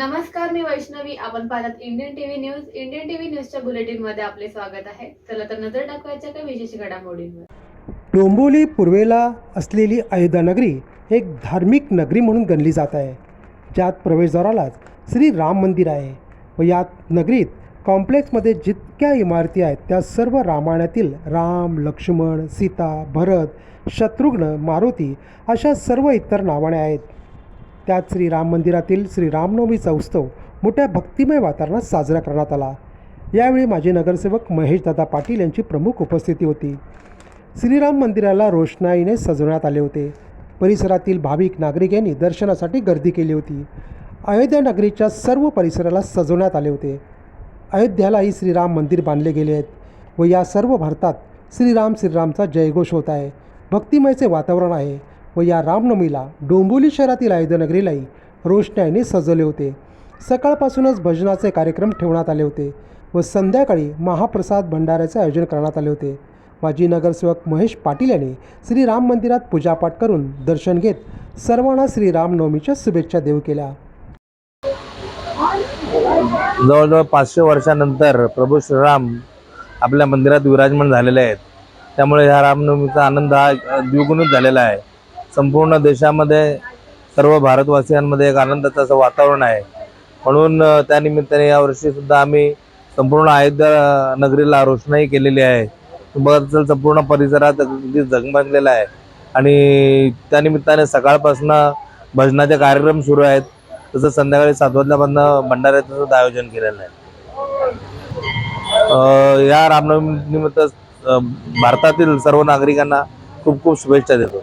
नमस्कार मी वैष्णवी. आपण पाहतात Indian TV news Indian TV न्यूजच्या बुलेटिनमध्ये आपले स्वागत आहे. चला तर नजर टाकवायच्या काही विशेष घडामोडींवर. डोंबिवली पूर्वेला असलेली अयोध्या नगरी एक धार्मिक नगरी म्हणून गणली जात आहे. ज्यात प्रवेशद्वारालाच श्री राम मंदिर आहे व यात नगरीत कॉम्प्लेक्समध्ये जितक्या इमारती आहेत त्या सर्व रामायणातील राम लक्ष्मण सीता भरत शत्रुघ्न मारुती अशा सर्व इतर नावाने आहेत. त्यात श्रीराम मंदिरातील श्रीरामनवमीचा उत्सव मोठ्या भक्तिमय वातावरणात साजरा करण्यात आला. यावेळी माजी नगरसेवक महेशदादा पाटील यांची प्रमुख उपस्थिती होती. श्रीराम मंदिराला रोषणाईने सजवण्यात आले होते. परिसरातील भाविक नागरिक यांनी दर्शनासाठी गर्दी केली होती. अयोध्या नगरीच्या सर्व परिसराला सजवण्यात आले होते. अयोध्यालाही श्रीराम मंदिर बांधले गेले आहेत व या सर्व भारतात श्रीराम श्रीरामचा जयघोष होत आहे. भक्तिमयचे वातावरण आहे. व या रामनवमीला डोंबिवली शहरातील आयुधनगरीलाही रोषणाईने सजवले होते. सकाळपासूनच भजनाचे कार्यक्रम ठेवण्यात आले होते व संध्याकाळी महाप्रसाद भंडाऱ्याचे आयोजन करण्यात आले होते. माजी नगरसेवक महेश पाटील यांनी श्रीराम मंदिरात पूजापाठ करून दर्शन घेत सर्वांना श्रीरामनवमीच्या शुभेच्छा देऊ केल्या. जवळजवळ पाचशे वर्षानंतर प्रभू श्रीराम आपल्या मंदिरात विराजमान झालेले आहेत. त्यामुळे ह्या रामनवमीचा आनंद हा द्विगुणित झालेला आहे. संपूर्ण देशामध्ये सर्व भारतवासियांमध्ये एक आनंदाचं असं वातावरण आहे. म्हणून त्यानिमित्ताने यावर्षी सुद्धा आम्ही संपूर्ण अयोध्या नगरीला रोषणाई केलेली आहे. बघत संपूर्ण परिसरात अगदी झगमगलेला आहे. आणि त्यानिमित्ताने सकाळपासून भजनाचे कार्यक्रम सुरू आहेत. तसं संध्याकाळी सात वाजल्यापासून भंडाऱ्याचं सुद्धा आयोजन केलेलं आहे. या रामनवमी निमित्त भारतातील सर्व नागरिकांना खूप खूप शुभेच्छा देतो.